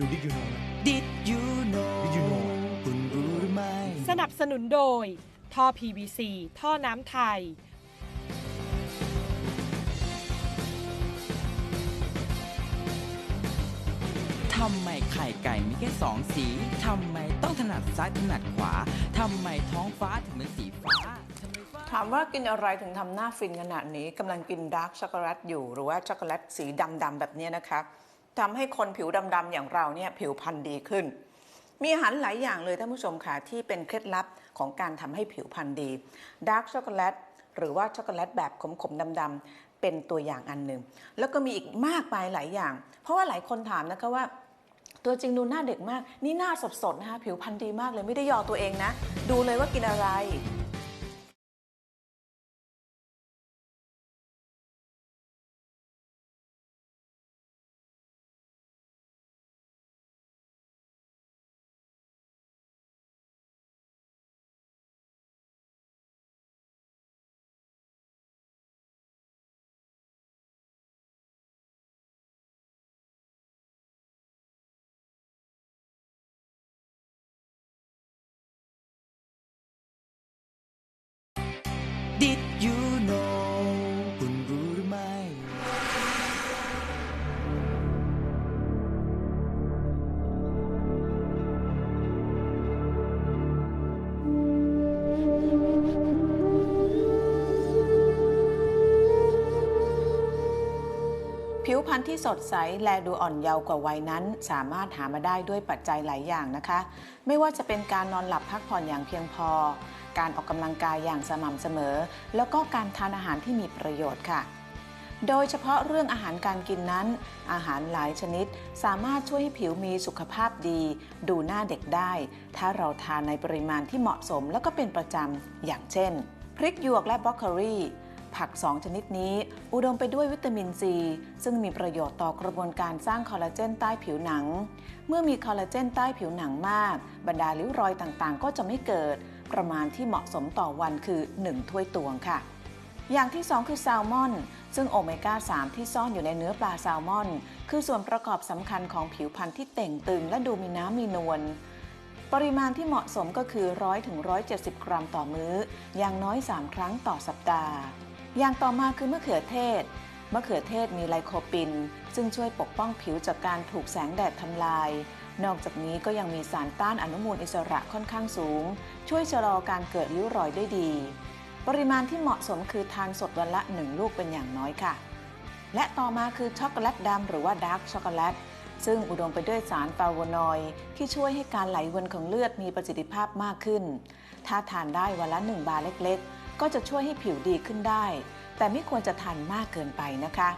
ดูดิยูโน Did you know Did you know คุณรู้หรือไม่ สนับสนุนโดย ท่อ PVC ท่อน้ำไทย ทำไมไข่ไก่มีแค่สองสี ทำไมต้องถนัดซ้ายถนัดขวา ทำไมท้องฟ้าถึงเป็นสีฟ้าทำไมฟ้าถามว่ากินอะไรถึงทำหน้าฟินขนาดนี้กำลังกินดาร์กช็อกโกแลตอยู่ หรือว่าช็อกโกแลตสีดำๆแบบนี้นะคะ ทำให้คนผิวดำๆอย่างเราเนี่ยผิวพรรณดีขึ้น มีอาหารหลายอย่างเลยท่านผู้ชมค่ะที่เป็นเคล็ดลับของการทำให้ผิวพรรณดีดาร์กช็อกโกแลตหรือว่าช็อกโกแลตแบบขมๆดำๆเป็นตัวอย่างอันหนึ่ง แล้วก็มีอีกมากมายหลายอย่าง เพราะว่าหลายคนถามนะคะว่า ตัวจริงดูหน้าเด็กมาก นี่หน้าสดๆนะคะผิวพรรณดีมากเลยไม่ได้ยอตัวเองนะ ดูเลยว่ากินอะไร ผิวพรรณที่สดใสและดูอ่อนเยาว์กว่าวัยนั้น สามารถหามาได้ด้วยปัจจัยหลายอย่างนะคะ ไม่ว่าจะเป็นการนอนหลับพักผ่อนอย่างเพียงพอ การออกกำลังกายอย่างสม่ำเสมอ แล้วก็การทานอาหารที่มีประโยชน์ค่ะ โดยเฉพาะเรื่องอาหารการกินนั้น อาหารหลายชนิด สามารถช่วยให้ผิวมีสุขภาพดี ดูหน้าเด็กได้ ถ้าเราทานในปริมาณที่เหมาะสมแล้วก็เป็นประจำอย่างเช่น พริกหยวกและบรอกโคลี ผัก 2 ชนิดนี้ อุดมไปด้วยวิตามินซี ซึ่งมีประโยชน์ต่อกระบวนการสร้างคอลลาเจนใต้ผิวหนัง เมื่อมีคอลลาเจนใต้ผิวหนังมาก บรรดาริ้วรอยต่างๆ ก็จะไม่เกิด ประมาณที่เหมาะสมต่อวันคือ 1 ถ้วยตวงค่ะ อย่างที่ 2 คือแซลมอน ซึ่งโอเมก้า 3 ที่ซ่อนอยู่ในเนื้อปลาแซลมอน คือส่วนประกอบสำคัญของผิวพรรณที่เต่งตึง และดูมีน้ำมีนวลปริมาณที่เหมาะสมก็คือ 100ถึง170 กรัมต่อมื้อ อย่างน้อย 3 ครั้งต่อสัปดาห์ อย่างต่อมาคือมะเขือเทศ มะเขือเทศมีไลโคปิน ซึ่งช่วยปกป้องผิวจากการถูกแสงแดดทำลาย นอกจากนี้ก็ยังมีสารต้านอนุมูลอิสระค่อนข้างสูง ช่วยชะลอการเกิดริ้วรอยได้ดี ปริมาณที่เหมาะสมคือทานสดวันละ 1 ลูกเป็นอย่างน้อยค่ะ และต่อมาคือช็อกโกแลตดำหรือว่าดาร์กช็อกโกแลตซึ่งอุดมไปด้วยสารฟลาโวนอยด์ที่ช่วยให้การไหลเวียนของเลือดมีประสิทธิภาพมากขึ้น ถ้าทานได้วันละ 1 บาทเล็กๆ ก็จะช่วยให้ผิวดีขึ้นได้ แต่ไม่ควรจะทานมากเกินไปนะคะ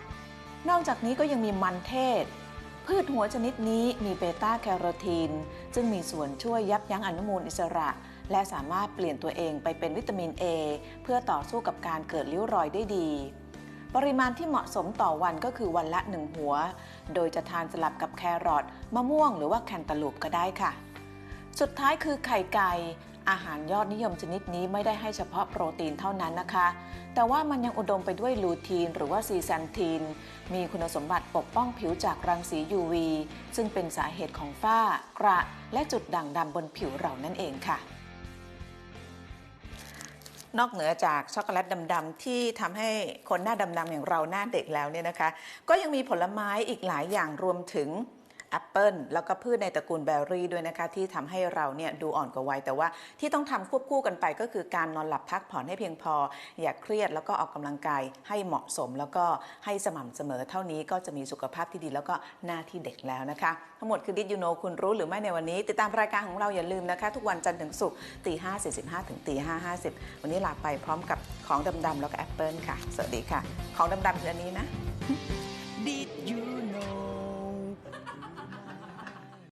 นอกจากนี้ก็ยังมีมันเทศ พืชหัวชนิดนี้มีเบต้าแคโรทีน ซึ่งมีส่วนช่วยยับยั้งอนุมูลอิสระ และสามารถเปลี่ยนตัวเองไปเป็นวิตามิน A เพื่อต่อสู้กับการเกิดริ้วรอยได้ดี ปริมาณที่เหมาะสมต่อวันก็คือวันละ1หัว โดยจะทานสลับกับแครอทมะม่วงหรือว่าแคนตาลูปก็ได้ค่ะสุดท้ายคือไข่ไก่ อาหารยอดนิยมชนิดนี้ไม่ได้ให้เฉพาะโปรตีนเท่านั้นนะคะ แต่ว่ามันยังอุดมไปด้วยลูทีนหรือว่าซีแซนทีน มีคุณสมบัติปกป้องผิวจากรังสี UV ซึ่งเป็นสาเหตุของฝ้า กระ และจุดด่างดำบนผิวเรานั่นเองค่ะนอกเหนือจากช็อกโกแลตดำๆที่ทำให้คนหน้าดำๆอย่างเราหน้าเด็กแล้วเนี่ยนะคะ ก็ยังมีผลไม้อีกหลายอย่างรวมถึง แอปเปิลแล้วก็พืชในตระกูลแบร์รี่ด้วยนะคะ ที่ทำให้เราเนี่ยดูอ่อนกว่าวัยแต่ว่าที่ต้องทำควบคู่กันไปก็คือการนอนหลับพักผ่อนให้เพียงพอ อย่าเครียดแล้วก็ออกกำลังกายให้เหมาะสม แล้วก็ให้สม่ำเสมอเท่านี้ก็จะมีสุขภาพที่ดีแล้วก็หน้าที่เด็กแล้วนะคะ ทั้งหมดคือดิจิโนคุณรู้หรือไม่ในวันนี้ ติดตามรายการของเราอย่าลืมนะคะ ทุกวันจันทร์ถึงศุกร์ตีห้าสี่สิบห้าถึงตีห้าห้าสิบวันนี้ลาไปพร้อมกับของดำๆแล้วก็แอปเปิลค่ะ สวัสดีค่ะ ของดำๆคืออันนี้นะ Did you know